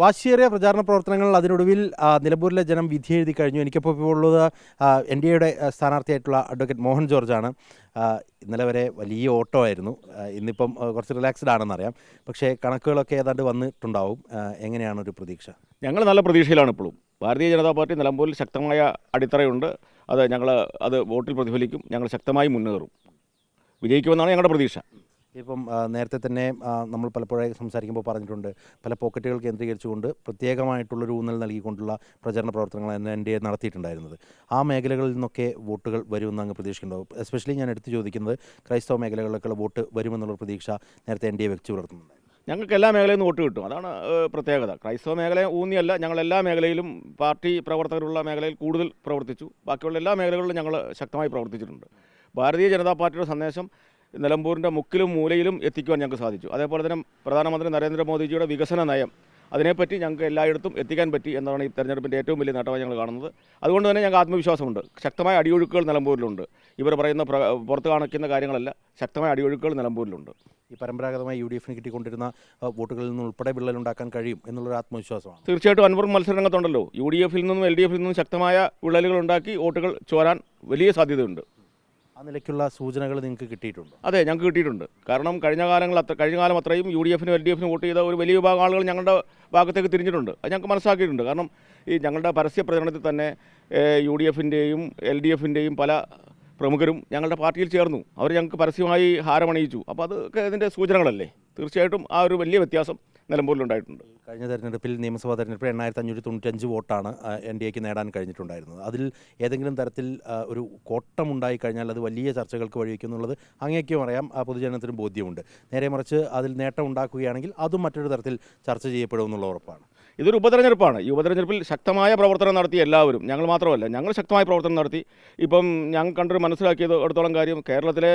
വാശിയേറിയ പ്രചാരണ പ്രവർത്തനങ്ങൾ അതിനൊടുവിൽ നിലമ്പൂരിലെ ജനം വിധി എഴുതി കഴിഞ്ഞു. എനിക്കിപ്പോൾ ഇപ്പോൾ ഉള്ളത് എൻ ഡി എയുടെ സ്ഥാനാർത്ഥിയായിട്ടുള്ള അഡ്വക്കേറ്റ് മോഹൻ ജോർജാണ്. ഇന്നലെ വരെ വലിയ ഓട്ടോ ആയിരുന്നു. ഇന്നിപ്പം കുറച്ച് റിലാക്സ്ഡ് ആണെന്നറിയാം. പക്ഷേ കണക്കുകളൊക്കെ ഏതാണ്ട് വന്നിട്ടുണ്ടാവും. എങ്ങനെയാണ് ഒരു പ്രതീക്ഷ? ഞങ്ങൾ നല്ല പ്രതീക്ഷയിലാണ് ഇപ്പോഴും. ഭാരതീയ ജനതാ പാർട്ടി നിലമ്പൂരിൽ ശക്തമായ അടിത്തറയുണ്ട്. അത് ഞങ്ങൾ അത് വോട്ടിൽ പ്രതിഫലിക്കും. ഞങ്ങൾ ശക്തമായി മുന്നേറും. വിജയിക്കുമെന്നാണ് ഞങ്ങളുടെ പ്രതീക്ഷ. ഇപ്പം നേരത്തെ തന്നെ നമ്മൾ പലപ്പോഴായി സംസാരിക്കുമ്പോൾ പറഞ്ഞിട്ടുണ്ട് പല പോക്കറ്റുകൾ കേന്ദ്രീകരിച്ചുകൊണ്ട് പ്രത്യേകമായിട്ടുള്ളൊരു ഊന്നൽ നൽകിക്കൊണ്ടുള്ള പ്രചരണ പ്രവർത്തനങ്ങൾ എൻ ഡി എ നടത്തിയിട്ടുണ്ടായിരുന്നത്. ആ മേഖലകളിൽ നിന്നൊക്കെ വോട്ടുകൾ വരുമെന്ന് അങ്ങ് പ്രതീക്ഷിക്കുന്നുണ്ടോ? എസ്പെഷ്യലി ഞാൻ എടുത്തു ചോദിക്കുന്നത് ക്രൈസ്തവ മേഖലകളിലൊക്കെ വോട്ട് വരുമെന്നുള്ള പ്രതീക്ഷ നേരത്തെ എൻ ഡി എ വെച്ചു പുലർത്തുന്നുണ്ട് ഞങ്ങൾക്ക് എല്ലാ മേഖലയിൽ വോട്ട് കിട്ടും. അതാണ് പ്രത്യേകത. ക്രൈസ്തവ മേഖല ഊന്നിയല്ല ഞങ്ങൾ എല്ലാ മേഖലയിലും പാർട്ടി പ്രവർത്തകരുള്ള മേഖലയിൽ കൂടുതൽ പ്രവർത്തിച്ചു. ബാക്കിയുള്ള എല്ലാ മേഖലകളിലും ഞങ്ങൾ ശക്തമായി പ്രവർത്തിച്ചിട്ടുണ്ട്. ഭാരതീയ ജനതാ പാർട്ടിയുടെ സന്ദേശം നിലമ്പൂരിന്റെ മുക്കിലും മൂലയിലും എത്തിക്കുവാൻ ഞങ്ങൾക്ക് സാധിച്ചു. അതേപോലെ തന്നെ പ്രധാനമന്ത്രി നരേന്ദ്രമോദിജിയുടെ വികസന നയം അതിനെപ്പറ്റി ഞങ്ങൾക്ക് എല്ലായിടത്തും എത്തിക്കാൻ പറ്റി എന്നതാണ് ഈ തെരഞ്ഞെടുപ്പിന്റെ ഏറ്റവും വലിയ നേട്ടമായി ഞങ്ങൾ കാണുന്നത്. അതുകൊണ്ട് തന്നെ ഞങ്ങൾക്ക് ആത്മവിശ്വാസമുണ്ട്. ശക്തമായ അടിയൊഴുക്കുകൾ നിലമ്പൂരിലുണ്ട്. ഇവർ പറയുന്ന പുറത്ത് കാണിക്കുന്ന കാര്യങ്ങളല്ല ശക്തമായ അടിയൊഴുക്കുകൾ നിലമ്പൂരിലുണ്ട്. ഈ പരമ്പരാഗതമായി യു ഡി എഫിന് കിട്ടിക്കൊണ്ടിരുന്ന വോട്ടുകളിൽ നിന്ന് ഉൾപ്പെടെ വിള്ളലുണ്ടാക്കാൻ കഴിയും എന്നുള്ളൊരു ആത്മവിശ്വാസമാണ്. തീർച്ചയായിട്ടും അൻവർ മത്സരരംഗത്തുണ്ടല്ലോ. യു ഡി എഫിൽ നിന്നും എൽ ഡി എഫിൽ നിന്നും ശക്തമായ വിള്ളലുകൾ ഉണ്ടാക്കി വോട്ടുകൾ ചോരാൻ വലിയ സാധ്യതയുണ്ട്. ആ നിലയ്ക്കുള്ള സൂചനകൾ നിങ്ങൾക്ക് കിട്ടിയിട്ടുണ്ട്? അതെ ഞങ്ങൾക്ക് കിട്ടിയിട്ടുണ്ട്. കാരണം കഴിഞ്ഞ കാലങ്ങൾ അത്ര കഴിഞ്ഞ കാലം അത്രയും യു ഡി എഫിനും എൽ ഡി എഫിനും വോട്ട് ചെയ്ത ഒരു വലിയ വിഭാഗം ആളുകൾ ഞങ്ങളുടെ ഭാഗത്തേക്ക് തിരിഞ്ഞിട്ടുണ്ട്. അത് ഞങ്ങൾക്ക് മനസ്സിലാക്കിയിട്ടുണ്ട്. കാരണം ഈ ഞങ്ങളുടെ പരസ്യ പ്രചരണത്തിൽ തന്നെ യു ഡി എഫിന്റെയും എൽ ഡി എഫിന്റെയും പല പ്രമുഖരും ഞങ്ങളുടെ പാർട്ടിയിൽ ചേർന്നു. അവർ ഞങ്ങൾക്ക് പരസ്യമായി ഹാരമണിയിച്ചു. അപ്പോൾ അതൊക്കെ ഇതിന്റെ സൂചനകളല്ലേ? തീർച്ചയായിട്ടും ആ ഒരു വലിയ വ്യത്യാസം നിലമ്പൂരിലുണ്ടായിട്ടുണ്ട്. കഴിഞ്ഞ തെരഞ്ഞെടുപ്പിൽ നിയമസഭാ തെരഞ്ഞെടുപ്പിൽ എണ്ണായിരത്തി അഞ്ഞൂറ്റി തൊണ്ണൂറ്റഞ്ച് വോട്ടാണ് എൻ ഡി എക്ക് നേടാൻ കഴിഞ്ഞിട്ടുണ്ടായിരുന്നത്. അതിൽ ഏതെങ്കിലും തരത്തിൽ ഒരു കോട്ടമുണ്ടായി കഴിഞ്ഞാൽ അത് വലിയ ചർച്ചകൾക്ക് വഴിവെക്കുന്നുള്ളത് അങ്ങേക്കും ആ പൊതുജനത്തിനും ബോധ്യമുണ്ട്. നേരെ മറിച്ച് അതിൽ നേട്ടം ഉണ്ടാക്കുകയാണെങ്കിൽ അതും മറ്റൊരു തരത്തിൽ ചർച്ച ചെയ്യപ്പെടുമെന്നുള്ള ഉറപ്പാണ്. ഇതൊരു ഉപതെരഞ്ഞെടുപ്പാണ്. ഈ ഉപതെരഞ്ഞെടുപ്പിൽ ശക്തമായ പ്രവർത്തനം നടത്തി എല്ലാവരും ഞങ്ങൾ മാത്രമല്ല ഞങ്ങൾ ശക്തമായ പ്രവർത്തനം നടത്തി. ഇപ്പം ഞങ്ങൾ കണ്ടൊരു മനസ്സിലാക്കിയത് അടുത്തോളം കാര്യം കേരളത്തിലെ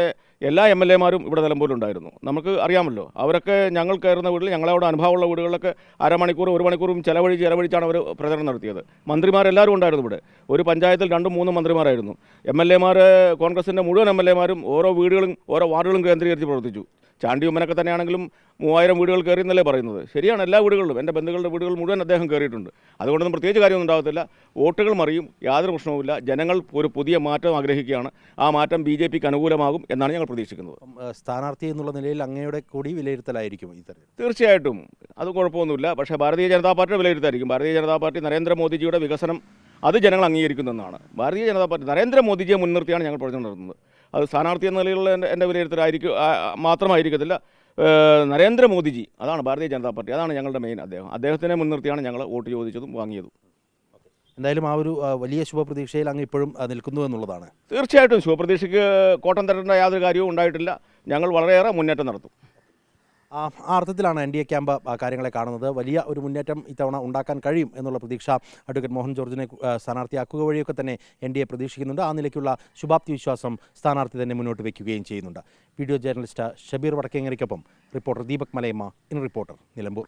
എല്ലാ എം എൽ എമാരും ഇവിടെ നിലമ്പൂരുണ്ടായിരുന്നു നമുക്ക് അറിയാമല്ലോ അവരൊക്കെ ഞങ്ങൾ കയറുന്ന വീട്ടിൽ ഞങ്ങളവിടെ അനുഭവമുള്ള വീടുകളിലൊക്കെ അരമണിക്കൂർ ഒരു മണിക്കൂറും ചിലവഴിച്ച് ചിലവഴിച്ചാണ് അവർ പ്രചരണം നടത്തിയത്. മന്ത്രിമാരെല്ലാവരും ഉണ്ടായിരുന്നു ഇവിടെ. ഒരു പഞ്ചായത്തിൽ രണ്ടും മൂന്നും മന്ത്രിമാരായിരുന്നു. എം എൽ എമാർ കോൺഗ്രസിന്റെ മുഴുവൻ എം എൽ എമാരും ഓരോ വീടുകളും ഓരോ വാർഡുകളും കേന്ദ്രീകരിച്ച് പ്രവർത്തിച്ചു. ചാണ്ടി ഉമ്മനൊക്കെ തന്നെയാണെങ്കിലും മൂവായിരം വീടുകൾ കയറി എന്നല്ലേ പറയുന്നത്. ശരിയാണ് എല്ലാ വീടുകളിലും. എന്റെ ബന്ധുക്കളുടെ വീടുകൾ മുഴുവൻ അദ്ദേഹം കയറിയിട്ടുണ്ട്. അതുകൊണ്ടൊന്നും പ്രത്യേകിച്ച് കാര്യമൊന്നും ഉണ്ടാകത്തില്ല. വോട്ടുകൾ മറിയും. യാതൊരു പ്രശ്നവുമില്ല. ജനങ്ങൾ ഒരു പുതിയ മാറ്റം ആഗ്രഹിക്കുകയാണ്. ആ മാറ്റം ബി ജെ പിക്ക് അനുകൂലമാകും എന്നാണ് ഞങ്ങൾ പ്രതീക്ഷിക്കുന്നത്. സ്ഥാനാർത്ഥി എന്നുള്ള നിലയിൽ അങ്ങയുടെ കൂടി വിലയിരുത്തലായിരിക്കും ഈ തീർച്ചയായിട്ടും. അത് കുഴപ്പമൊന്നുമില്ല. പക്ഷേ ഭാരതീയ ജനതാ പാർട്ടിയുടെ വിലയിരുത്തായിരിക്കും ഭാരതീയ ജനതാ പാർട്ടി നരേന്ദ്രമോദിജിയുടെ വികസനം അത് ജനങ്ങൾ അംഗീകരിക്കുന്നതാണ് ഭാരതീയ ജനതാ പാർട്ടി നരേന്ദ്രമോദിജിയെ മുൻനിർത്തിയാണ് ഞങ്ങൾ പ്രചരണം നടത്തുന്നത്. അത് സ്ഥാനാർത്ഥി എന്ന നിലയിലുള്ള എന്റെ എന്റെ വിലയിരുത്തലായിരിക്കും മാത്രമായിരിക്കത്തില്ല. നരേന്ദ്രമോദിജി അതാണ് ഭാരതീയ ജനതാ പാർട്ടി അതാണ് ഞങ്ങളുടെ മെയിൻ അദ്ദേഹം. അദ്ദേഹത്തിനെ മുൻനിർത്തിയാണ് ഞങ്ങൾ വോട്ട് ചോദിച്ചതും വാങ്ങിയതും. എന്തായാലും ആ ഒരു വലിയ ശുഭപ്രതീക്ഷയിൽ അങ്ങ് ഇപ്പോഴും നിൽക്കുന്നു എന്നുള്ളതാണ്. തീർച്ചയായിട്ടും ശുഭപ്രതീക്ഷയ്ക്ക് കോട്ടം തരേണ്ട യാതൊരു കാര്യവും ഉണ്ടായിട്ടില്ല. ഞങ്ങൾ വളരെയേറെ മുന്നേറ്റം നടത്തും. ആ അർത്ഥത്തിലാണ് എൻ ഡി എ ക്യാമ്പ് കാര്യങ്ങളെ കാണുന്നത്. വലിയ ഒരു മുന്നേറ്റം ഇത്തവണ ഉണ്ടാക്കാൻ കഴിയും എന്നുള്ള പ്രതീക്ഷ അഡ്വക്കേറ്റ് മോഹൻ ജോർജിനെ സ്ഥാനാർത്ഥിയാക്കുക വഴിയൊക്കെ തന്നെ എൻ ഡി എ പ്രതീക്ഷിക്കുന്നുണ്ട്. ആ നിലയ്ക്കുള്ള ശുഭാപ്തി വിശ്വാസം സ്ഥാനാർത്ഥി തന്നെ മുന്നോട്ട് വയ്ക്കുകയും ചെയ്യുന്നുണ്ട്. Video journalist Shabeer വടക്കേങ്ങരയ്ക്കൊപ്പം reporter Deepak Malayamma in reporter Nilambur.